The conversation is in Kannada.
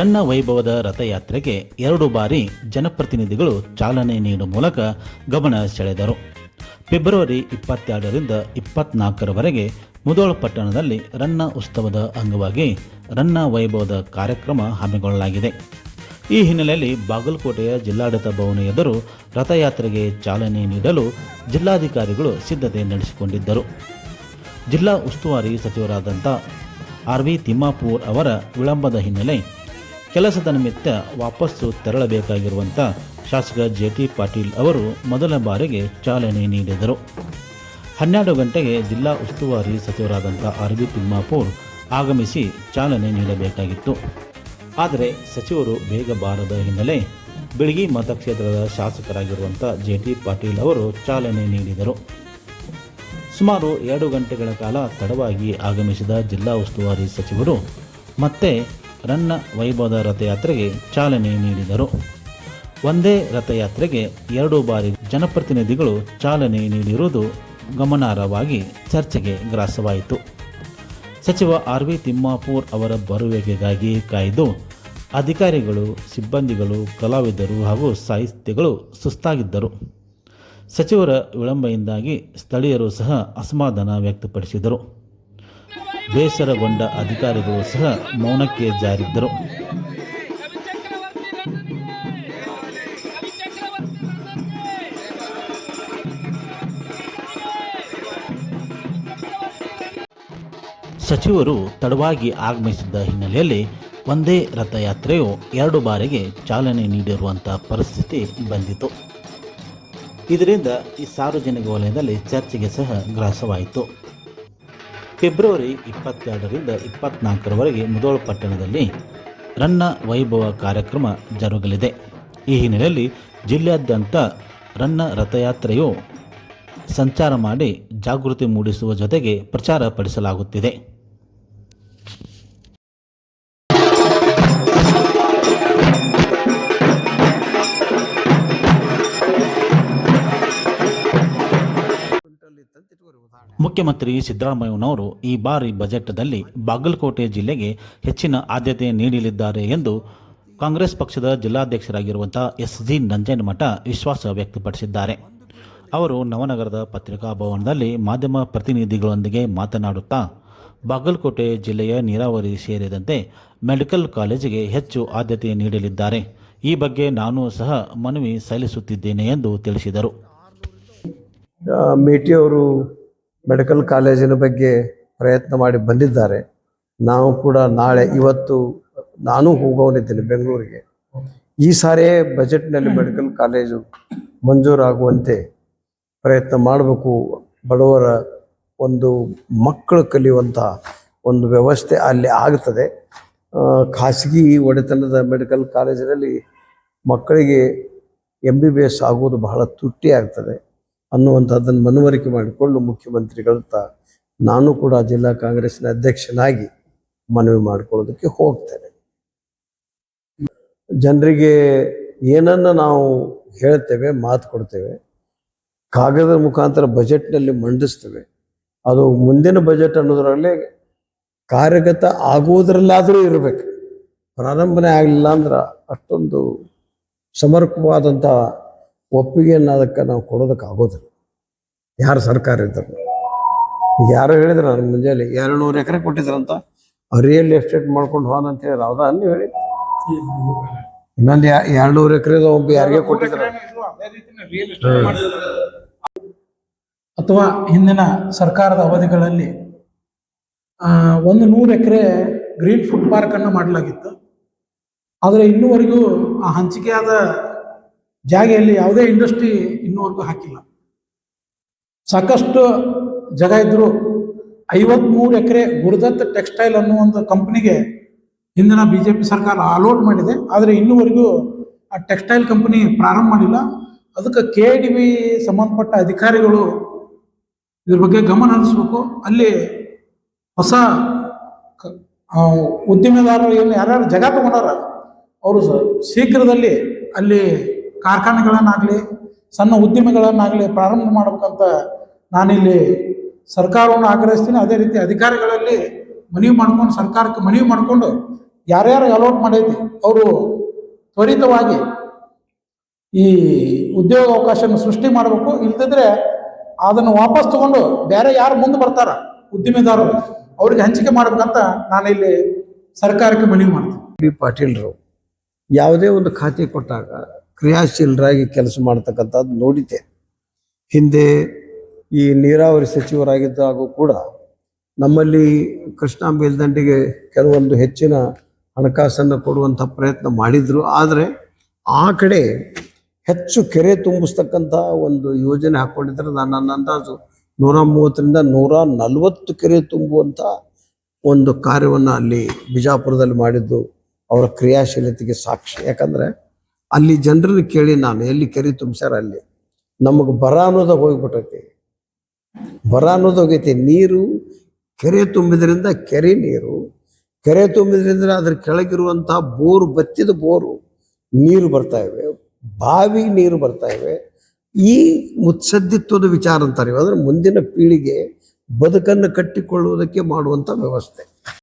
ರನ್ನ ವೈಭವದ ರಥಯಾತ್ರೆಗೆ ಎರಡು ಬಾರಿ ಜನಪ್ರತಿನಿಧಿಗಳು ಚಾಲನೆ ನೀಡುವ ಮೂಲಕ ಗಮನ ಸೆಳೆದರು. ಫೆಬ್ರವರಿ ಇಪ್ಪತ್ತೆರಡರಿಂದ ಇಪ್ಪತ್ನಾಲ್ಕರವರೆಗೆ ಮುದೋಳ ಪಟ್ಟಣದಲ್ಲಿ ರನ್ನ ಉತ್ಸವದ ಅಂಗವಾಗಿ ರನ್ನ ವೈಭವದ ಕಾರ್ಯಕ್ರಮ ಹಮ್ಮಿಕೊಳ್ಳಲಾಗಿದೆ. ಈ ಹಿನ್ನೆಲೆಯಲ್ಲಿ ಬಾಗಲಕೋಟೆಯ ಜಿಲ್ಲಾಡಳಿತ ಭವನ ಎದುರು ರಥಯಾತ್ರೆಗೆ ಚಾಲನೆ ನೀಡಲು ಜಿಲ್ಲಾಧಿಕಾರಿಗಳು ಸಿದ್ಧತೆ ನಡೆಸಿಕೊಂಡಿದ್ದರು. ಜಿಲ್ಲಾ ಉಸ್ತುವಾರಿ ಸಚಿವರಾದಂಥ ಆರ್ ವಿ ತಿಮ್ಮಾಪೂರ್ ಅವರ ವಿಳಂಬದ ಹಿನ್ನೆಲೆ ಕೆಲಸದ ನಿಮಿತ್ತ ವಾಪಸ್ಸು ತೆರಳಬೇಕಾಗಿರುವಂಥ ಶಾಸಕ ಜೆ ಟಿ ಪಾಟೀಲ್ ಅವರು ಮೊದಲ ಬಾರಿಗೆ ಚಾಲನೆ ನೀಡಿದರು. ಹನ್ನೆರಡು ಗಂಟೆಗೆ ಜಿಲ್ಲಾ ಉಸ್ತುವಾರಿ ಸಚಿವರಾದಂಥ ಆರ್ ಬಿ ತಿಮ್ಮಾಪೂರ್ ಆಗಮಿಸಿ ಚಾಲನೆ ನೀಡಬೇಕಾಗಿತ್ತು. ಆದರೆ ಸಚಿವರು ಬೇಗ ಬಾರದ ಹಿನ್ನೆಲೆ ಬಿಳಗಿ ಮತಕ್ಷೇತ್ರದ ಶಾಸಕರಾಗಿರುವಂಥ ಜೆ ಟಿ ಪಾಟೀಲ್ ಅವರು ಚಾಲನೆ ನೀಡಿದರು. ಸುಮಾರು ಎರಡು ಗಂಟೆಗಳ ಕಾಲ ತಡವಾಗಿ ಆಗಮಿಸಿದ ಜಿಲ್ಲಾ ಉಸ್ತುವಾರಿ ಸಚಿವರು ಮತ್ತೆ ರನ್ನ ವೈಭವದ ರಥಯಾತ್ರೆಗೆ ಚಾಲನೆ ನೀಡಿದರು. ಒಂದೇ ರಥಯಾತ್ರೆಗೆ ಎರಡು ಬಾರಿ ಜನಪ್ರತಿನಿಧಿಗಳು ಚಾಲನೆ ನೀಡಿರುವುದು ಗಮನಾರ್ಹವಾಗಿ ಚರ್ಚೆಗೆ ಗ್ರಾಸವಾಯಿತು. ಸಚಿವ ಆರ್ ವಿ ತಿಮ್ಮಾಪೂರ್ ಅವರ ಬರುವಿಕೆಗಾಗಿ ಕಾಯ್ದು ಅಧಿಕಾರಿಗಳು, ಸಿಬ್ಬಂದಿಗಳು, ಕಲಾವಿದರು ಹಾಗೂ ಸಾಹಿತ್ಯಗಳು ಸುಸ್ತಾಗಿದ್ದರು. ಸಚಿವರ ವಿಳಂಬದಿಂದಾಗಿ ಸ್ಥಳೀಯರು ಸಹ ಅಸಮಾಧಾನ ವ್ಯಕ್ತಪಡಿಸಿದರು. ಬೇಸರಗೊಂಡ ಅಧಿಕಾರಿಗಳು ಸಹ ಮೌನಕ್ಕೆ ಜಾರಿದ್ದರು. ಸಚಿವರು ತಡವಾಗಿ ಆಗಮಿಸಿದ್ದ ಹಿನ್ನೆಲೆಯಲ್ಲಿ ಒಂದೇ ರಥಯಾತ್ರೆಯು ಎರಡು ಬಾರಿಗೆ ಚಾಲನೆ ನೀಡಿರುವಂತಹ ಪರಿಸ್ಥಿತಿ ಬಂದಿತು. ಇದರಿಂದ ಈ ಸಾರ್ವಜನಿಕ ವಲಯದಲ್ಲಿ ಚರ್ಚೆಗೆ ಸಹ ಗ್ರಾಸವಾಯಿತು. ಫೆಬ್ರವರಿ ಇಪ್ಪತ್ತೆರಡರಿಂದ ಇಪ್ಪತ್ನಾಲ್ಕರವರೆಗೆ ಮುದೋಳ ಪಟ್ಟಣದಲ್ಲಿ ರನ್ನ ವೈಭವ ಕಾರ್ಯಕ್ರಮ ಜರುಗಲಿದೆ. ಈ ಹಿನ್ನೆಲೆಯಲ್ಲಿ ಜಿಲ್ಲೆಯಾದ್ಯಂತ ರನ್ನ ರಥಯಾತ್ರೆಯು ಸಂಚಾರ ಮಾಡಿ ಜಾಗೃತಿ ಮೂಡಿಸುವ ಜೊತೆಗೆ ಪ್ರಚಾರ ಪಡಿಸಲಾಗುತ್ತಿದೆ. ಮುಖ್ಯಮಂತ್ರಿ ಸಿದ್ದರಾಮಯ್ಯನವರು ಈ ಬಾರಿ ಬಜೆಟ್ನಲ್ಲಿ ಬಾಗಲಕೋಟೆ ಜಿಲ್ಲೆಗೆ ಹೆಚ್ಚಿನ ಆದ್ಯತೆ ನೀಡಲಿದ್ದಾರೆ ಎಂದು ಕಾಂಗ್ರೆಸ್ ಪಕ್ಷದ ಜಿಲ್ಲಾಧ್ಯಕ್ಷರಾಗಿರುವಂಥ ಎಸ್ ಜಿ ನಂಜನಮಠ ವಿಶ್ವಾಸ ವ್ಯಕ್ತಪಡಿಸಿದ್ದಾರೆ. ಅವರು ನವನಗರದ ಪತ್ರಿಕಾ ಭವನದಲ್ಲಿ ಮಾಧ್ಯಮ ಪ್ರತಿನಿಧಿಗಳೊಂದಿಗೆ ಮಾತನಾಡುತ್ತಾ, ಬಾಗಲಕೋಟೆ ಜಿಲ್ಲೆಯ ನೀರಾವರಿ ಸೇರಿದಂತೆ ಮೆಡಿಕಲ್ ಕಾಲೇಜಿಗೆ ಹೆಚ್ಚು ಆದ್ಯತೆ ನೀಡಲಿದ್ದಾರೆ. ಈ ಬಗ್ಗೆ ನಾನು ಸಹ ಮನವಿ ಸಲ್ಲಿಸುತ್ತಿದ್ದೇನೆ ಎಂದು ತಿಳಿಸಿದರು. ಮೇಟಿ ಅವರು ಮೆಡಿಕಲ್ ಕಾಲೇಜಿನ ಬಗ್ಗೆ ಪ್ರಯತ್ನ ಮಾಡಿ ಬಂದಿದ್ದಾರೆ. ನಾವು ಕೂಡ ನಾಳೆ ಇವತ್ತು ನಾನು ಹೋಗೋನಿದ್ದೇನೆ ಬೆಂಗಳೂರಿಗೆ. ಈ ಸಾರಿ ಬಜೆಟ್ನಲ್ಲಿ ಮೆಡಿಕಲ್ ಕಾಲೇಜು ಮಂಜೂರಾಗುವಂತೆ ಪ್ರಯತ್ನ ಮಾಡಬೇಕು. ಬಡವರ ಒಂದು ಮಕ್ಕಳು ಕಲಿಯುವಂಥ ಒಂದು ವ್ಯವಸ್ಥೆ ಅಲ್ಲಿ ಆಗ್ತದೆ. ಖಾಸಗಿ ಒಡೆತನದ ಮೆಡಿಕಲ್ ಕಾಲೇಜಿನಲ್ಲಿ ಮಕ್ಕಳಿಗೆ ಎಂ ಬಿ ಬಿ ಎಸ್ ಆಗುವುದು ಬಹಳ ತುಟ್ಟಿ ಆಗ್ತದೆ. ಅನ್ನುವಂಥದ್ದನ್ನು ಮನವರಿಕೆ ಮಾಡಿಕೊಂಡು ಮುಖ್ಯಮಂತ್ರಿಗಳತ್ತ ನಾನು ಕೂಡ ಜಿಲ್ಲಾ ಕಾಂಗ್ರೆಸ್ನ ಅಧ್ಯಕ್ಷನಾಗಿ ಮನವಿ ಮಾಡಿಕೊಳ್ಳೋದಕ್ಕೆ ಹೋಗ್ತೇನೆ. ಜನರಿಗೆ ಏನನ್ನ ನಾವು ಹೇಳ್ತೇವೆ, ಮಾತು ಕೊಡ್ತೇವೆ, ಕಾಗದದ ಮುಖಾಂತರ ಬಜೆಟ್ನಲ್ಲಿ ಮಂಡಿಸ್ತೇವೆ. ಅದು ಮುಂದಿನ ಬಜೆಟ್ ಅನ್ನೋದರಲ್ಲೇ ಕಾರ್ಯಗತ ಆಗುವುದರಲ್ಲಾದರೂ ಇರಬೇಕು. ಪ್ರಾರಂಭನೆ ಆಗಲಿಲ್ಲ ಅಂದ್ರೆ ಅಷ್ಟೊಂದು ಸಮರ್ಪಕವಾದಂಥ ಒಪ್ಪಿಗೆಯನ್ನು ಅನ್ನೋದಕ್ಕೆ ನಾವು ಕೊಡೋದಕ್ಕೆ ಆಗೋದಿಲ್ಲ. ಯಾರು ಸರ್ಕಾರ ಇದ್ದರು? ಯಾರು ಹೇಳಿದ್ರು ನಾನು ಮುಂಜಾನೆ ಎರಡು ನೂರು ಎಕರೆ ಕೊಟ್ಟಿದ್ರಂತ ರಿಯಲ್ ಎಸ್ಟೇಟ್ ಮಾಡ್ಕೊಂಡು ಹೋದ ಅಂತ ಹೌದಾ? ನೀವು ಹೇಳಿ ಇನ್ನೊಂದು ಎರಡು ನೂರು ಎಕರೆದ ಒಬ್ಬ ಯಾರಿಗೆ ಕೊಟ್ಟಿದ್ರ. ಅಥವಾ ಹಿಂದಿನ ಸರ್ಕಾರದ ಅವಧಿಗಳಲ್ಲಿ ಒಂದು ನೂರು ಎಕರೆ ಗ್ರೀನ್ ಫುಡ್ ಪಾರ್ಕ್ ಅನ್ನು ಮಾಡಲಾಗಿತ್ತು. ಆದರೆ ಇನ್ನೂವರೆಗೂ ಆ ಹಂಚಿಕೆಯಾದ ಜಾಗೆಯಲ್ಲಿ ಯಾವುದೇ ಇಂಡಸ್ಟ್ರಿ ಇನ್ನೂವರೆಗೂ ಹಾಕಿಲ್ಲ. ಸಾಕಷ್ಟು ಜಾಗ ಇದ್ದರೂ ಐವತ್ಮೂರು ಎಕರೆ ಗುರುದತ್ ಟೆಕ್ಸ್ಟೈಲ್ ಅನ್ನೋ ಒಂದು ಕಂಪ್ನಿಗೆ ಹಿಂದಿನ ಬಿ ಜೆ ಪಿ ಸರ್ಕಾರ ಅಲೋಟ್ ಮಾಡಿದೆ. ಆದರೆ ಇನ್ನೂವರೆಗೂ ಆ ಟೆಕ್ಸ್ಟೈಲ್ ಕಂಪನಿ ಪ್ರಾರಂಭ ಮಾಡಿಲ್ಲ. ಅದಕ್ಕೆ ಕೆ ಡಿ ಬಿ ಸಂಬಂಧಪಟ್ಟ ಅಧಿಕಾರಿಗಳು ಇದ್ರ ಬಗ್ಗೆ ಗಮನ ಹರಿಸ್ಬೇಕು. ಅಲ್ಲಿ ಹೊಸ ಉದ್ದಿಮೆದಾರರು ಏನು ಯಾರ್ಯಾರು ಜಗ ತಗೊಂಡಾರ, ಅವರು ಶೀಘ್ರದಲ್ಲಿ ಅಲ್ಲಿ ಕಾರ್ಖಾನೆಗಳನ್ನಾಗಲಿ, ಸಣ್ಣ ಉದ್ಯಮಿಗಳನ್ನಾಗಲಿ ಪ್ರಾರಂಭ ಮಾಡಬೇಕಂತ ನಾನಿಲ್ಲಿ ಸರ್ಕಾರವನ್ನು ಆಗ್ರಹಿಸ್ತೀನಿ. ಅದೇ ರೀತಿ ಅಧಿಕಾರಿಗಳಲ್ಲಿ ಮನವಿ ಮಾಡ್ಕೊಂಡು, ಸರ್ಕಾರಕ್ಕೆ ಮನವಿ ಮಾಡಿಕೊಂಡು ಯಾರ್ಯಾರು ಅಲೋಟ್ ಮಾಡೈತಿ ಅವರು ತ್ವರಿತವಾಗಿ ಈ ಉದ್ಯೋಗ ಅವಕಾಶನ ಸೃಷ್ಟಿ ಮಾಡಬೇಕು. ಇಲ್ದಿದ್ರೆ ಅದನ್ನು ವಾಪಸ್ ತಗೊಂಡು ಬೇರೆ ಯಾರು ಮುಂದೆ ಬರ್ತಾರ, ಉದ್ದಿಮೆದಾರರು ಅವ್ರಿಗೆ ಹಂಚಿಕೆ ಮಾಡ್ಬೇಕಂತ ನಾನಿಲ್ಲಿ ಸರ್ಕಾರಕ್ಕೆ ಮನವಿ ಮಾಡ್ತೀನಿ. ಬಿ ಪಾಟೀಲ್ರು, ಯಾವುದೇ ಒಂದು ಖಾತೆ ಕೊಟ್ಟಾಗ ಕ್ರಿಯಾಶೀಲರಾಗಿ ಕೆಲಸ ಮಾಡ್ತಕ್ಕಂಥದ್ದು ನೋಡಿದ್ದೆ. ಹಿಂದೆ ಈ ನೀರಾವರಿ ಸಚಿವರಾಗಿದ್ದಾಗೂ ಕೂಡ ನಮ್ಮಲ್ಲಿ ಕೃಷ್ಣಾ ಮೇಲ್ದಂಡೆಗೆ ಕೆಲವೊಂದು ಹೆಚ್ಚಿನ ಹಣಕಾಸನ್ನು ಕೊಡುವಂಥ ಪ್ರಯತ್ನ ಮಾಡಿದರು. ಆದರೆ ಆ ಕಡೆ ಹೆಚ್ಚು ಕೆರೆ ತುಂಬಿಸ್ತಕ್ಕಂಥ ಒಂದು ಯೋಜನೆ ಹಾಕ್ಕೊಂಡಿದ್ರೆ ನಾನು ನನ್ನ ಅಂದಾಜು ನೂರ ಮೂವತ್ತರಿಂದ ನೂರ ನಲವತ್ತು ಕೆರೆ ತುಂಬುವಂಥ ಒಂದು ಕಾರ್ಯವನ್ನು ಅಲ್ಲಿ ಬಿಜಾಪುರದಲ್ಲಿ ಮಾಡಿದ್ದು ಅವರ ಕ್ರಿಯಾಶೀಲತೆಗೆ ಸಾಕ್ಷಿ. ಯಾಕಂದ್ರೆ ಅಲ್ಲಿ ಜನರನ್ನು ಕೇಳಿ ನಾನು ಎಲ್ಲಿ ಕೆರೆ ತುಂಬಿಸ್ಯಾರ ಅಲ್ಲಿ? ನಮಗೆ ಬರ ಅನ್ನೋದ ಹೋಗ್ಬಿಟ್ಟೈತಿ. ಬರ ಅನ್ನೋದು ಹೋಗೈತಿ. ನೀರು ಕೆರೆ ತುಂಬಿದ್ರಿಂದ ಕೆರೆ ನೀರು, ಕೆರೆ ತುಂಬಿದ್ರಿಂದ ಅದ್ರ ಕೆಳಗಿರುವಂತಹ ಬೋರು, ಬತ್ತಿದ ಬೋರು ನೀರು ಬರ್ತಾ ಇವೆ, ಬಾವಿ ನೀರು ಬರ್ತಾ ಇವೆ. ಈ ಮುತ್ಸದ್ದಿತ್ವದ ವಿಚಾರ ಅಂತಾರೆ. ಅಂದ್ರೆ ಮುಂದಿನ ಪೀಳಿಗೆ ಬದುಕನ್ನು ಕಟ್ಟಿಕೊಳ್ಳುವುದಕ್ಕೆ ಮಾಡುವಂಥ ವ್ಯವಸ್ಥೆ.